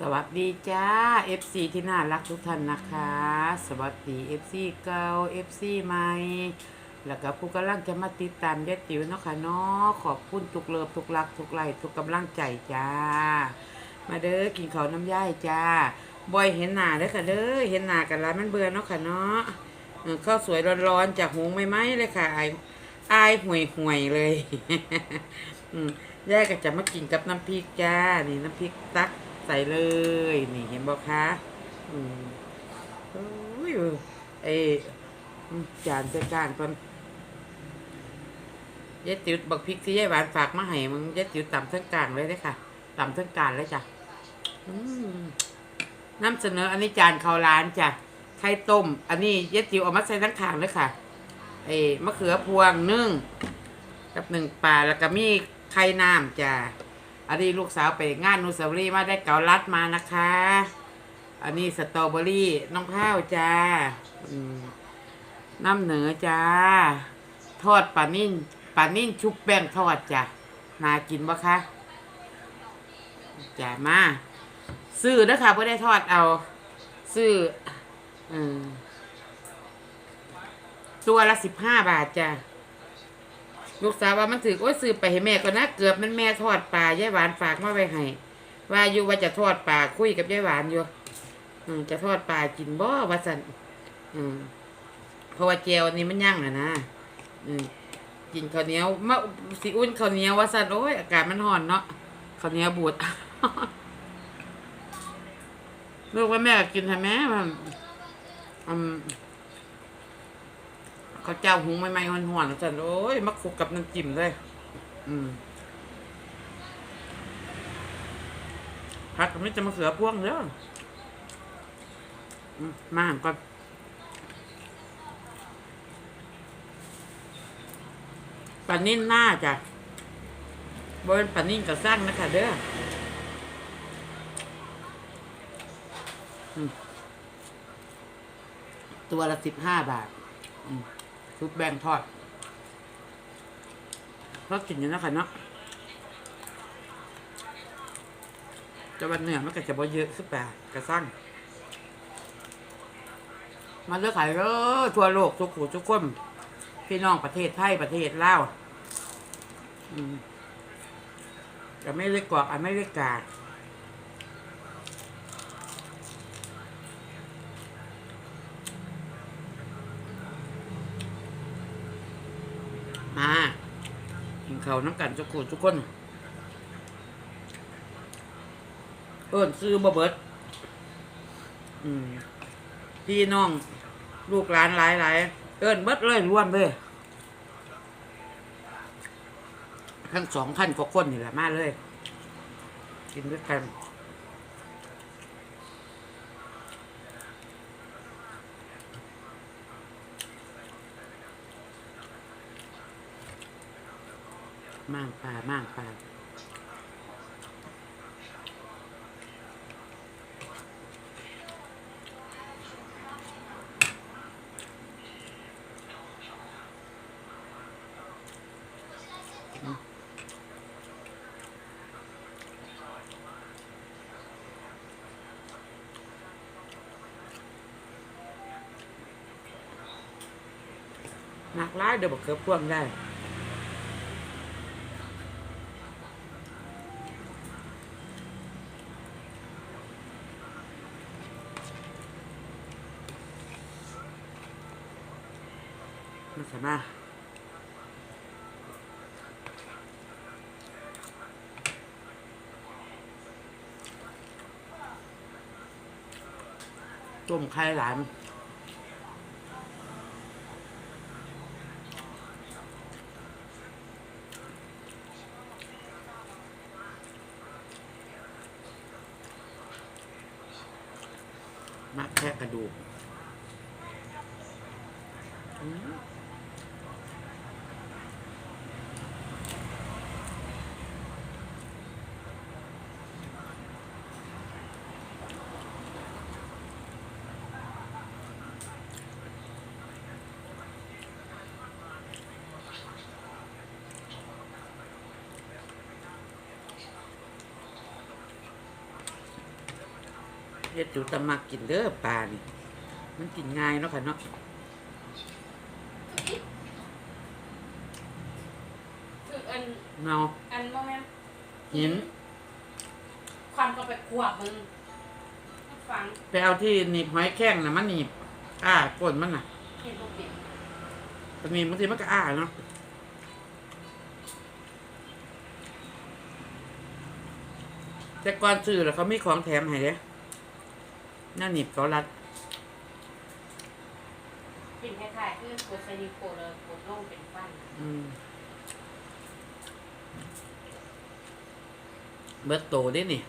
สวัสดีจ้า FC ที่น่ารักทุกท่านนะคะ สวัสดี FC เก่า FC ใหม่ แล้วก็ผู้กำลังจะมาติดตามยายติ๋วเนาะค่ะเนาะขอบคุณทุกเลิฟทุกรักทุกไลค์ทุกกำลังใจจ้า มาเด้อกินข้าวน้ำย่ายจ้าบ่อยเห็นหน้าเด้อค่ะเด้อเห็นหน้ากันแล้วมันเบื่อเนาะค่ะเนาะข้าวสวยร้อนๆจากหงไม่ไหมเลยค่ะไอายอายห่วยห่วยเลยอืมย่ายก็จะมากินกับน้ำพริกจ้านี่น้ำพริกตัก ใส่เลย นี่เห็นบอกคะอืมโอ้ยเออจานใส่จานก่อนยายติ๋วบักพริกที่ยายหวานฝากมาให้มึงยายติ๋วต่ำทั้งกลางเลยได้ค่ะต่ำทั้งกลางเลยจ้ะอืมนำเสนออันนี้จานข้าวร้านจ้ะไข่ต้ม อันนี้ยายติ๋วเอามาใส่ทั้งขางเลยค่ะเอ้มะเขือพวงนึ่งกับหนึ่งปลาแล้วก็มีไข่น้ำจ้ะ อันนี้ลูกสาวไปงานนุสาวรีย์มาได้เกาลัดมานะคะ อันนี้สตรอเบอรี่น้องข้าวจ้าน้ำเหนือจ้า ทอดปลานิ่นปลานิ่นชุบแป้งทอดจ้ะน่ากินปะคะจ้ามาซื้อเด้อค่ะเพื่อได้ทอดเอา ซื้ออตัวละสิบห้าบาทจ้ะ ลูกสาวว่ามันถือโอ้ยซื้อไปให้แม่ก็นะเกือบมันแม่ทอดปลายายหวานฝากมาไว้ให้ว่าอยู่ว่าจะทอดปลาคุยกับยายหวานอยู่อืมจะทอดปลากินบ่ว่าสันอืมเพราะว่าเจียวนี้มันย่างนะนะอืมกินข้าวเหนียวมะสิอุ่นข้าวเหนียวว่าสันโอ้ยอากาศมันร้อนเนาะข้าวเหนียวบูดลูกว่าแม่ก็กินทำไมมันอืม เขาวเจ้าหุงใหม่ๆหอนๆจันโอ้ยมาคุกกับน้ำจิ้มเลย อืมผักก็ไม่จะมาเขือพ่วงเด้ออืมาหั่นก่อนปานิ่นหน้าจ้ะบนปานิ่นกับสร้างนะคะเด้อตัวละสิบห้าบาท อืม ซุปแบงทอดก็กินอยู่นะคะเนาะจะวันเหนือมันก็จะบ่เยอะสุดแต่กระสั่งมาเลือกขายเด้อทั่วโลกทุกผู้ทุกคนพี่น้องประเทศไทยประเทศลาวอืมจะไม่เล็กกว่าอเมริกามา กินข้าวน้ำกันทุกคนทุกคน เอิ้นซื้อบะเบิด อืมพี่น้อง ลูกหลานหลายหลายเอิ้นเบิดเลยรวมเลยทั้งสองพันกว่าคนนี่แหละมาเลย กินด้วยกัน มางปลามางปลาหนักร้ายเดี๋ยวบอกเกือบพ่วงได้ มันสามต้มไข่หลานมักแค่กระดูกอื เฮ็ดจูตะมักกินเด้อปลานี่ มันกินง่ายเนาะค่ะเนาะคืออันเนาอันโมเมนต์หินความก็ไปขวบมึงฟังไปเอาที่หนีบหอยแข้งน่ะมันหนีบอ้าก้นมันน่ะเห็นปกติมันมีบางทีมันก็อ้าเนาะแต่ก่อนซื้อแล้วเขามีของแถมให้เด้ หน้าหนีบเขารัดเป็นคล้ายๆคือกดไซนิโคเลยกดลงเป็นฟันอืมเบิร์ตโตได้นี่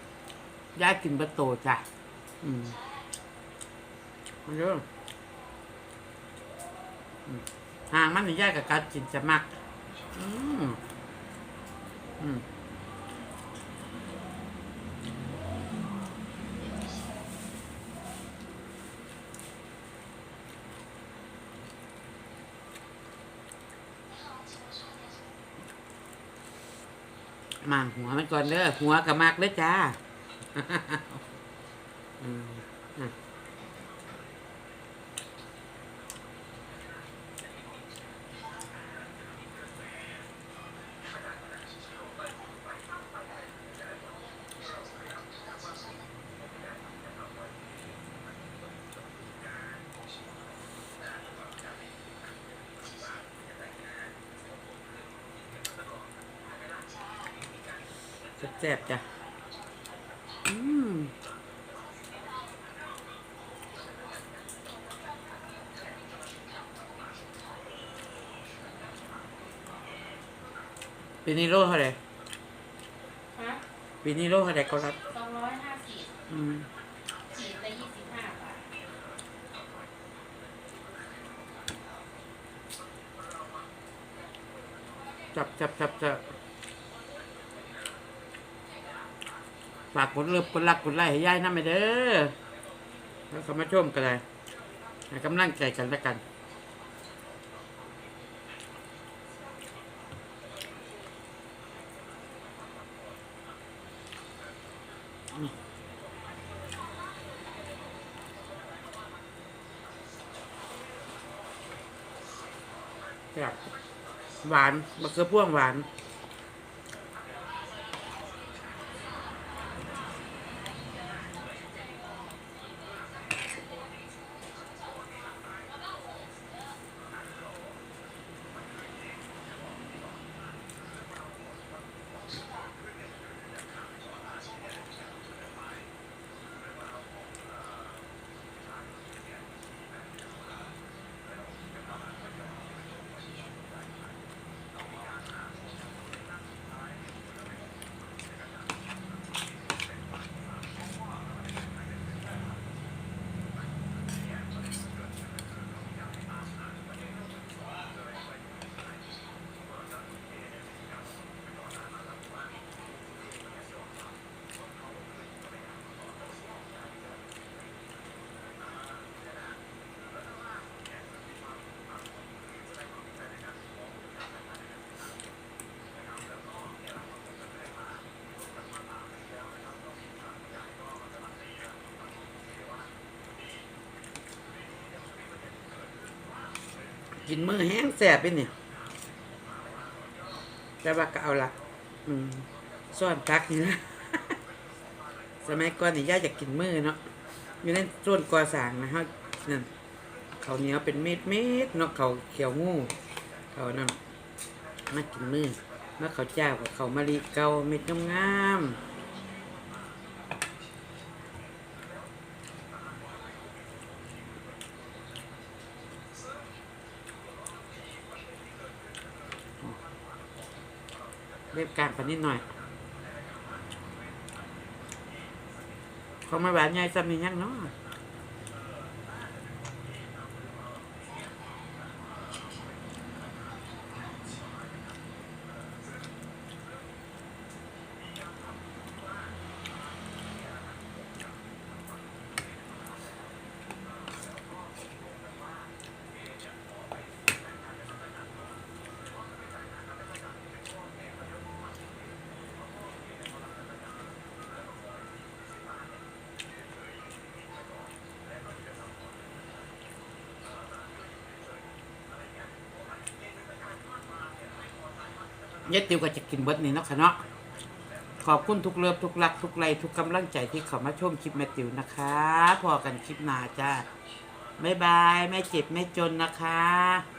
ย่ากินเบิร์ตโตจ้ะอืมมาเยอะอืมห่างมันนี่ย่ากับการกินจะมัก อืมอืม มางหัวมันก่อนเด้อหัวกับมากเด้อจ้า อืม แซ่บๆจ้ะ อืมปีนี้โลเท่าไหร่ฮะปีนี้โลเท่าไหร่ก็รับสองร้อยห้าสิบอืมขีดละยี่สิบห้าบาทจับจับจับจับ ฝากกดเลิฟกดรักกดไลค์ให้ยายนะไม่เด้อแล้วก็มาชมกันเลยให้กำลังใจกันแล้วกันแบบหวานมะเขือพ่วงหวาน กินมือแห้งแสบไปเนี่ยแต่ว่าก็เอาละอืมซ่อนพักนี่นะสมัยก่อนนี่ย่าอยากกินมือเนาะอยู่ในส่วนก่อสร้างนะฮะนั่นเขาเหนียวเป็นเม็ดเม็ดเนาะเขาเขียวงูเขานั่นมากินมือแล้วเขาเจ้ากับเขามะลิเกาเม็ดงามๆ เรียบกลางไปนิดหน่อยเขามาหวานใหญ่ซ้ำนี่ยังเนาะ ยายติ๋วก็จะกินเบิดนี่เนาะค่ะเนาะขอบคุณทุกเลิฟทุกรักทุกไลทุกกำลังใจที่เข้ามาชมคลิปแม่ติวนะคะพอกันคลิปหน้าจ้าบ๊ายบาย ไม่เจ็บไม่จนนะคะ